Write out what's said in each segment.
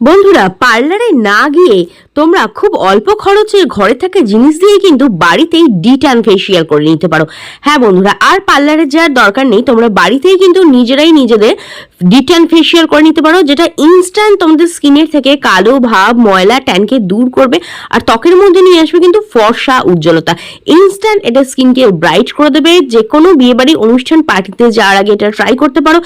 বন্ধুরা, পার্লারে না গিয়ে তোমরা খুব অল্প খরচে ঘরে থাকা জিনিস দিয়ে কিন্তু বাড়িতেই ডিট্যান ফেসিয়াল করে নিতে পারো। হ্যাঁ বন্ধুরা, আর পার্লারে যাওয়ার দরকার নেই, তোমরা বাড়িতেই কিন্তু নিজেরাই নিজেদের ডিট্যান ফেসিয়াল করে নিতে পারো, যেটা ইনস্ট্যান্ট তোমাদের স্কিনের থেকে কালো ভাব, ময়লা, ট্যানকে দূর করবে, আর ত্বকের মধ্যে নিয়ে আসবে কিন্তু ফর্সা উজ্জ্বলতা। ইনস্ট্যান্ট এটা স্কিনকে ব্রাইট করে দেবে যে কোনো বিয়েবাড়ি অনুষ্ঠান পার্টিতে যাওয়ার আগে এটা ট্রাই করতে পারো,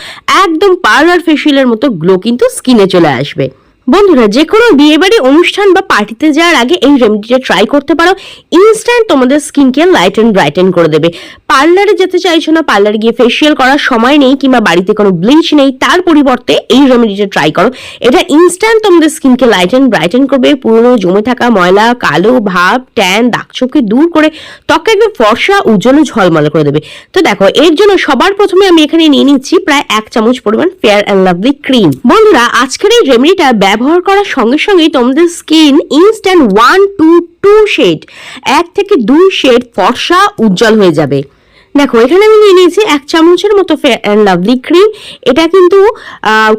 একদম পার্লার ফেসিয়ালের মতো গ্লো কিন্তু স্কিনে চলে আসবে। বন্ধুরা যে কোনো বিয়েবাড়ি অনুষ্ঠান বা পার্টিতে যাওয়ার আগে এই রেমেডিটা ট্রাই করতে পারো। ইনস্ট্যান্ট তোমাদের স্কিনকে লাইট অ্যান্ড ব্রাইটেন করে দেবে। পার্লারে যেতে চাইছো না পার্লারে গিয়ে ফেসিয়াল করার সময় নেই কিংবা বাড়িতে কোনো ব্লিচ নেই, তার পরিবর্তে এই রেমেডিটা ট্রাই করো। এটা ইনস্ট্যান্ট তোমাদের স্কিনকে লাইট অ্যান্ড ব্রাইটেন করবে। পুরনো জমে থাকা ময়লা, কালো ভাব ট্যান দাগছোপকে দূর করে ত্বকে একদম ফর্সা, উজ্জ্বল, ঝলমল করে দেবে। তো দেখো, এর জন্য সবার প্রথমে আমি এখানে নিয়ে নিচ্ছি প্রায় এক চামচ পরিমাণ ফেয়ার অ্যান্ড লাভলি ক্রিম বন্ধুরা, আজকের এই রেমেডিটা ব্যবহার করার সঙ্গে সঙ্গে তোমাদের skin instant one two two shade এক থেকে দুই শেড ফর্সা উজ্জ্বল হয়ে যাবে। দেখো, এখানে আমি নিয়ে নিয়েছি এক চামচের মতো ফেয়ার লাভলি ক্রিম এটা কিন্তু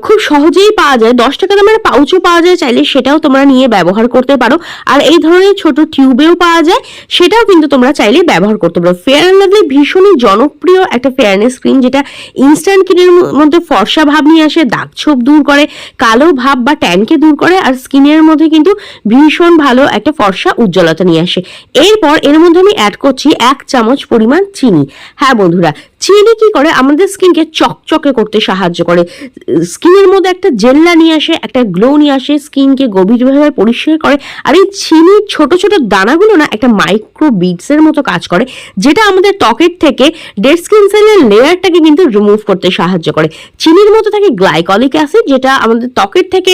খুব সহজেই পাওয়া যায়। দশ টাকা দামের পাউচও পাওয়া যায়, চাইলে সেটাও তোমরা নিয়ে ব্যবহার করতে পারো। আর এই ধরনের ছোট টিউবেও পাওয়া যায়, সেটাও কিন্তু তোমরা চাইলে ব্যবহার করতে পারো। ফেয়ার অ্যান্ড লাভলি ভীষণই জনপ্রিয় একটা ফেয়ারনেস ক্রিম যেটা ইনস্ট্যান্ট ক্রিমের মধ্যে ফর্সা ভাব নিয়ে আসে, দাগ ছোপ দূর করে, কালো ভাব বা ট্যানকে দূর করে, আর স্কিনের মধ্যে কিন্তু ভীষণ ভালো একটা ফর্সা উজ্জ্বলতা নিয়ে আসে। এরপর এর মধ্যে আমি অ্যাড করছি এক চামচ পরিমাণ চিনি। হ্যাঁ বন্ধুরা চিনি কি করে? আমাদের স্কিনকে চকচকে করতে সাহায্য করে। স্কিনের মধ্যে একটা জেল্লা নিয়ে আসে, একটা গ্লো নিয়ে আসে, স্কিনকে গভীরভাবে পরিষ্কার করে। আর এই চিনির ছোট ছোট দানাগুলো না একটা মাইক্রো বিটসের মতো কাজ করে, যেটা আমাদের ত্বকের থেকে ডেড স্কিন সেলের লেয়ারটাকে কিন্তু রিমুভ করতে সাহায্য করে। চিনির মতো থাকে গ্লাইকলিক অ্যাসিড যেটা আমাদের ত্বকের থেকে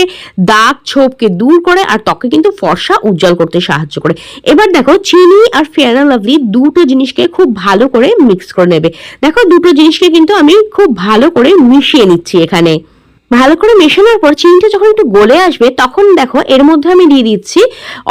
দাগ ছোপকে দূর করে আর ত্বকে কিন্তু ফর্সা উজ্জ্বল করতে সাহায্য করে। এবার দেখো, চিনি আর ফেয়ার লাভলি দুটো জিনিসকে খুব ভালো করে মিক্স করে নেবে। দেখো দুটো জিনিসকে কিন্তু আমি খুব ভালো করে মিশিয়ে নিচ্ছি এখানে। ভালো করে মেশানোর পর চিনিটা যখন একটু গলে আসবে, তখন দেখো এর মধ্যে আমি দিয়ে দিচ্ছি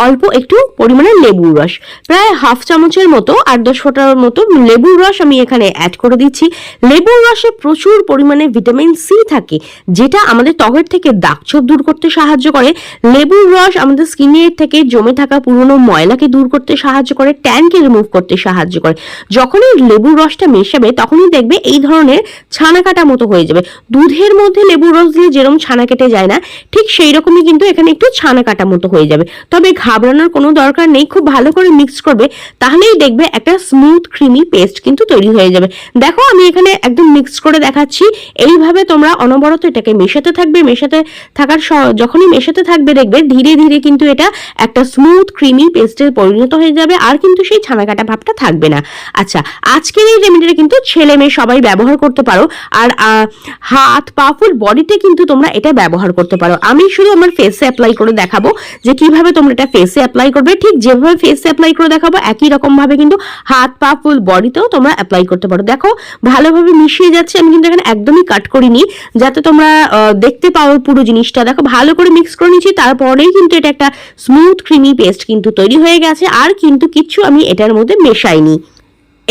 অল্প একটু পরিমাণে লেবুর রস। প্রায় হাফ চামচের মতো, আট দশ ফোঁটার মতো লেবুর রস আমি এখানে অ্যাড করে দিচ্ছি। লেবুর রসে প্রচুর পরিমাণে ভিটামিন সি থাকে, যেটা আমাদের ত্বকের থেকে দাগছোপ দূর করতে সাহায্য করে। লেবুর রস আমাদের স্কিনের থেকে জমে থাকা পুরনো ময়লাকে দূর করতে সাহায্য করে, ট্যানকে রিমুভ করতে সাহায্য করে। যখনই লেবুর রসটা মেশাবে, তখনই দেখবে এই ধরনের ছানা কাটা মতো হয়ে যাবে। দুধের মধ্যে লেবুর রস দিয়ে যেরকম ছানা কেটে যায় না, ঠিক সেই রকমই কিন্তু এখানে একটু ছানা কাটা মতো হয়ে যাবে। তবে ঘাবড়ানোর কোনো দরকার নেই, খুব ভালো করে মিক্স করবে, তাহলেই দেখবে একটা স্মুথ ক্রিমি পেস্ট কিন্তু তৈরি হয়ে যাবে। দেখো, আমি এখানে একদম মিক্স করে দেখাচ্ছি। এইভাবে তোমরা অনবরত এটাকে মেশাতে থাকবে, মেশাতে থাকার যখনই মেশাতে থাকবে, দেখবে ধীরে ধীরে কিন্তু এটা একটা স্মুথ ক্রিমি পেস্টে পরিণত হয়ে যাবে, আর কিন্তু সেই ছানা কাটা ভাবটা থাকবে না। আচ্ছা আজকের এই রেমেডিটা কিন্তু ছেলে মেয়ে সবাই ব্যবহার করতে পারো, আর হাত, পা ফুল বডিতে কিন্তু তোমরা এটা ব্যবহার করতে পারো। আমি শুধু আমার ফেসে অ্যাপ্লাই করে দেখাবো যে কীভাবে তোমরা এটা ফেসে অ্যাপ্লাই করবে। ঠিক যেভাবে ফেসে অ্যাপ্লাই করে দেখাবো, একই রকম ভাবে কিন্তু হাত, পা ফুল বডিতেও তোমরা অ্যাপ্লাই করতে পারো। দেখো, ভালোভাবে মিশিয়ে যাচ্ছে, আমি কিন্তু এখানে একদমই কাট করিনি, যাতে তোমরা দেখতে পাও পুরো জিনিসটা। দেখো, ভালো করে মিক্স করে নিচ্ছি তারপরেই কিন্তু এটা একটা স্মুথ ক্রিমি পেস্ট কিন্তু তৈরি হয়ে গেছে, আর কিন্তু কিচ্ছু আমি এটার মধ্যে মেশাইনি।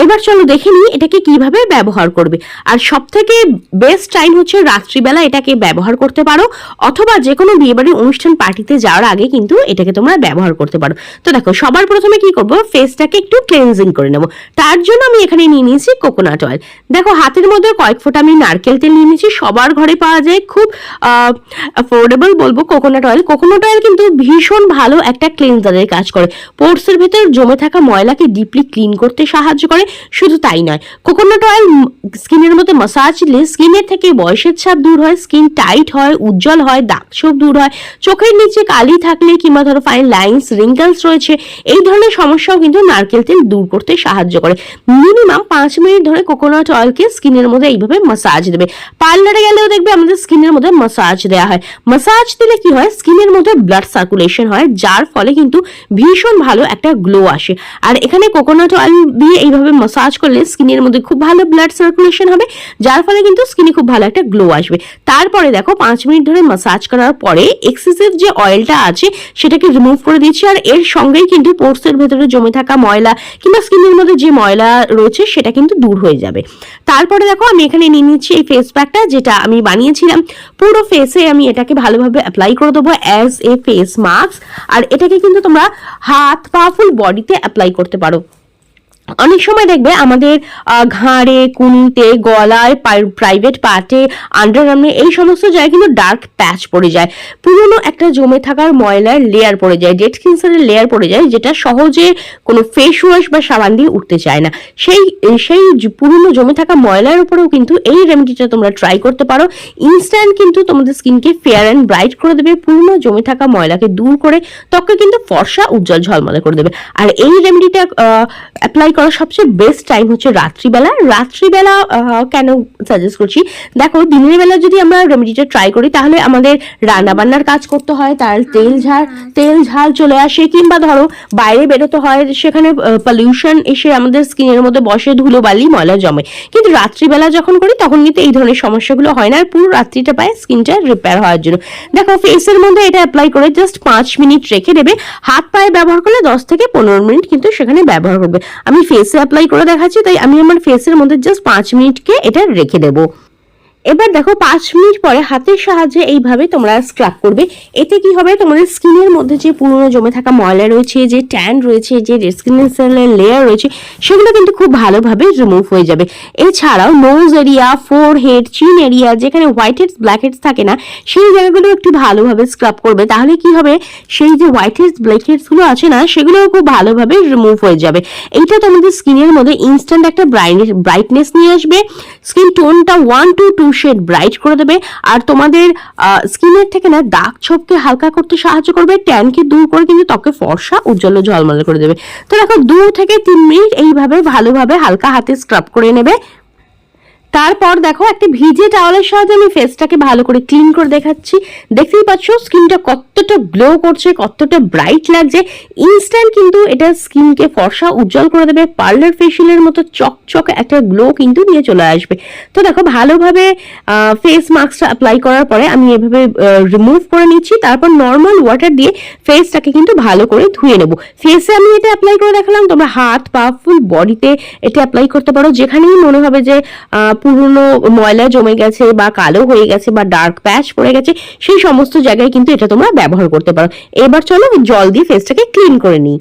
এবার চলো দেখে নিই এটাকে কীভাবে ব্যবহার করবে। আর সব থেকে বেস্ট টাইম হচ্ছে রাত্রিবেলা এটাকে ব্যবহার করতে পারো, অথবা যে কোনো বিয়েবাড়ির অনুষ্ঠান পার্টিতে যাওয়ার আগে কিন্তু এটাকে তোমরা ব্যবহার করতে পারো। তো দেখো, সবার প্রথমে কি করব ফেসটাকে একটু ক্লেনজিং করে নেব। তার জন্য আমি এখানে নিয়ে নিয়েছি কোকোনাট অয়েল দেখো, হাতের মধ্যে কয়েক ফোঁটা আমি নারকেল তেল নিয়ে নিয়েছি, সবার ঘরে পাওয়া যায় খুব অ্যাফোর্ডেবল বলব কোকোনাট অয়েল কোকোনাট অয়েল কিন্তু ভীষণ ভালো একটা ক্লিনজারের কাজ করে। পোর্সের ভেতর জমে থাকা ময়লাকে ডিপলি ক্লিন করতে সাহায্য করে। শুধু তাই নয় কোকোনাট অয়েল স্কিনের মধ্যে মাসাজ দিলে স্কিনের থেকে বয়সের ছাপ দূর হয় স্কিন টাইট হয়, উজ্জ্বল হয়, দাগ ছোপ দূর হয়, চোখের নিচে কালি থাকলে কিংবা ধরো ফাইন লাইন্স রিঙ্কেলস রয়েছে, এই ধরনের সমস্যাও কিন্তু নারকেল তেল দূর করতে সাহায্য করে। মিনিমাম পাঁচ মিনিট ধরে কোকোনাট অয়েলকে স্কিনের মধ্যে এইভাবে মাসাজ দেবে। পার্লারে গেলেও দেখবে আমাদের স্কিনের মধ্যে মাসাজ দেওয়া হয়। মাসাজ দিলে কি হয়? স্কিনের মধ্যে ব্লাড সার্কুলেশন হয়, যার ফলে কিন্তু ভীষণ ভালো একটা গ্লো আসে। আর এখানে কোকোনাট অয়েল দিয়ে এইভাবে মাসাজ করলে স্কিনের মধ্যে খুব ভালো ব্লাড সার্কুলেশন হবে, যার ফলে কিন্তু স্কিনে খুব ভালো একটা গ্লো আসবে। তারপরে দেখো, পাঁচ মিনিট ধরে মাসাজ করার পরে এক্সেসিভ যে অয়েলটা আছে, সেটাকে রিমুভ করে দিচ্ছি। আর এর সঙ্গেই কিন্তু পোর্সের ভেতরে জমে থাকা ময়লা কিংবা স্কিনের মধ্যে যে ময়লা রয়েছে, সেটা কিন্তু দূর হয়ে যাবে। তারপরে দেখো, আমি এখানে নিয়ে নিচ্ছি এই ফেস প্যাকটা যেটা আমি বানিয়েছিলাম। পুরো ফেসে আমি এটাকে ভালোভাবে অ্যাপ্লাই করে দেবো অ্যাজ এ ফেস মাস্ক আর এটাকে কিন্তু তোমরা হাত, পা ফুল বডিতে অ্যাপ্লাই করতে পারো। অনেক সময় দেখবে আমাদের ঘাড়ে, কুনিতে, গলায় প্রাইভেট পার্টে আন্ডারআর্মে এই সমস্ত জায়গায় কিন্তু ডার্ক প্যাচ পড়ে যায়। পুরনো একটা জমে থাকার ময়লার লেয়ার পড়ে যায় ডেড স্কিনসের লেয়ার পড়ে যায়, যেটা সহজে কোনো ফেস ওয়াশ বা সাবান দিয়ে উঠতে চায় না। সেই সেই পুরনো জমে থাকা ময়লার উপরেও কিন্তু এই রেমেডিটা তোমরা ট্রাই করতে পারো। ইনস্ট্যান্ট কিন্তু তোমাদের স্কিনকে ফেয়ার অ্যান্ড ব্রাইট করে দেবে, পুরনো জমে থাকা ময়লাকে দূর করে ত্বককে কিন্তু ফর্সা, উজ্জ্বল ঝলমলে করে দেবে। আর এই রেমেডিটা অ্যাপ্লাই করার সবচেয়ে বেস্ট টাইম হচ্ছে রাত্রিবেলা। রাত্রিবেলা কেন সাজেস্ট করছি? দেখো, দিনের বেলা যদি আমরা রেমেডিটা ট্রাই করি, তাহলে আমাদের রান্না বান্নার কাজ করতে হয়, তার তেল ঝাল তেল ঝাল চলে আসে। কিংবা ধরো, বাইরে বেরোতে হয়, সেখানে পলিউশন এসে আমাদের স্কিনের মধ্যে বসে ধুলো বালি ময়লা জমে। কিন্তু রাত্রিবেলা যখন করি, তখন কিন্তু এই ধরনের সমস্যাগুলো হয় না, আর পুরো রাত্রিটা পায় স্কিনটা রিপেয়ার হওয়ার জন্য। দেখো ফেসের মধ্যে এটা অ্যাপ্লাই করে জাস্ট পাঁচ মিনিট রেখে দেবে। হাত পায়ে ব্যবহার করলে দশ থেকে পনেরো মিনিট কিন্তু সেখানে ব্যবহার করবে। আমি ফেসে অ্যাপ্লাই করে দেখাচ্ছি, তাই আমি আমার ফেসের মধ্যে জাস্ট পাঁচ মিনিটকে এটা রেখে দেবো। এবার দেখো পাঁচ মিনিট পরে হাতের সাহায্যে এইভাবে তোমরা স্ক্রাব করবে। এতে কি হবে? তোমাদের স্কিনের মধ্যে যে পুরনো জমে থাকা ময়লা রয়েছে, যে ট্যান রয়েছে, যে স্কিন সেলের লেয়ার রয়েছে, সেগুলো কিন্তু খুব ভালোভাবে রিমুভ হয়ে যাবে। এছাড়াও nose area forehead chin area যেখানে হোয়াইট হেডস ব্ল্যাক হেডস থাকে না, সেই জায়গাগুলো একটু ভালোভাবে স্ক্রাব করবে। তাহলে কি হবে? সেই যে হোয়াইট হেডস ব্ল্যাক হেডসগুলো আছে না, সেগুলোও খুব ভালোভাবে রিমুভ হয়ে যাবে। এইটা তোমাদের স্কিনের মধ্যে ইনস্ট্যান্ট একটা ব্রাইটনেস নিয়ে আসবে। Skin টোনটা one two two shade bright করে দেবে। আর তোমাদের স্কিনের থেকে না দাগ ছোপকে হালকা করতে সাহায্য করবে। ট্যানকে দূর করে কিন্তু ত্বকে ফর্সা, উজ্জ্বল ঝলমলে করে দেবে। তো দেখো, দু থেকে তিন মিনিট এইভাবে ভালোভাবে হালকা হাতে স্ক্রাব করে নেবে। তারপর দেখো একটা ভিজে টাওয়ালের সাহায্যে আমি ফেসটাকে ভালো করে ক্লিন করে দেখাচ্ছি। দেখতেই পাচ্ছ স্কিনটা কতটা গ্লো করছে, কতটা ব্রাইট লাগছে। ইনস্ট্যান্ট কিন্তু এটা স্কিনকে ফর্সা উজ্জ্বল করে দেবে পার্লার ফেশিয়ালের মতো চকচকে একটা গ্লো কিন্তু নিয়ে চলে আসবে। তো দেখো, ভালোভাবে ফেস মাস্কটা অ্যাপ্লাই করার পরে আমি এভাবে রিমুভ করে নিচ্ছি। তারপর নর্মাল ওয়াটার দিয়ে ফেসটাকে কিন্তু ভালো করে ধুয়ে নেব। ফেসে আমি এটা অ্যাপ্লাই করে দেখালাম, তোমরা হাত, পা ফুল বডিতে এটা অ্যাপ্লাই করতে পারো। যেখানেই মনে হবে যে পুরনো ময়লা জমে গেছে বা কালো হয়ে গেছে বা ডার্ক প্যাচ পড়ে গেছে, সেই সমস্ত জায়গায় কিন্তু এটা তোমরা ব্যবহার করতে পারো। এবার চলো জল দিয়ে ফেসটাকে ক্লিন করে নিই।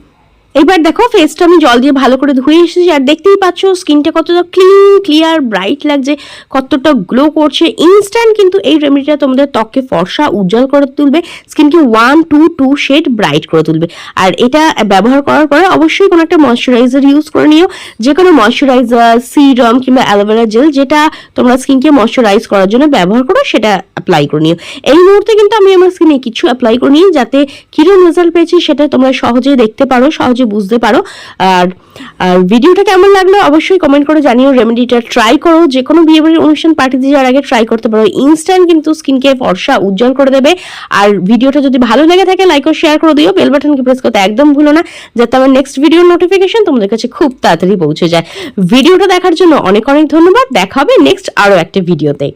এবার দেখো ফেসটা আমি জল দিয়ে ভালো করে ধুয়ে এসেছি, আর দেখতেই পাচ্ছ স্কিনটা কতটা ক্লিন ক্লিয়ার ব্রাইট লাগছে, কতটা গ্লো করছে। ইনস্ট্যান্ট কিন্তু এই রেমেডিটা তোমাদের ত্বককে ফর্সা, উজ্জ্বল করে তুলবে স্কিনকে one two two shade bright করে তুলবে। আর এটা ব্যবহার করার পরে অবশ্যই কোনো একটা ময়শ্চারাইজার ইউজ করে নিও। যে কোনো ময়শ্চারাইজার সিরাম কিংবা অ্যালোভেরা জেল যেটা তোমরা স্কিনকে ময়শ্চারাইজ করার জন্য ব্যবহার করো সেটা অ্যাপ্লাই করে নিও। এই মুহূর্তে কিন্তু আমি আমার স্কিনে কিছু অ্যাপ্লাই করে নিই যাতে কিরম রেজাল্ট পেয়েছি সেটা তোমরা সহজে দেখতে পারো, সহজে বুঝতে পারো। আর আর ভিডিওটা কেমন লাগল অবশ্যই কমেন্ট করে জানিও। রেমেডিটা ট্রাই করো। যে কোনো বিয়ে বাড়ির অনুষ্ঠান পার্টিতে যাওয়ার আগে ট্রাই করতে পারো। ইনস্ট্যান্ট কিন্তু স্কিনকে ফর্সা উজ্জ্বল করে দেবে। আর ভিডিওটা যদি ভালো লেগে থাকে লাইক ও শেয়ার করে দিও। বেল বাটনকে প্রেস করতে একদম ভুলো না, যাতে আমার নেক্সট ভিডিওর নোটিফিকেশন তোমাদের কাছে খুব তাড়াতাড়ি পৌঁছে যায়। ভিডিওটা দেখার জন্য অনেক অনেক ধন্যবাদ। দেখা হবে নেক্সট আরও একটা ভিডিওতে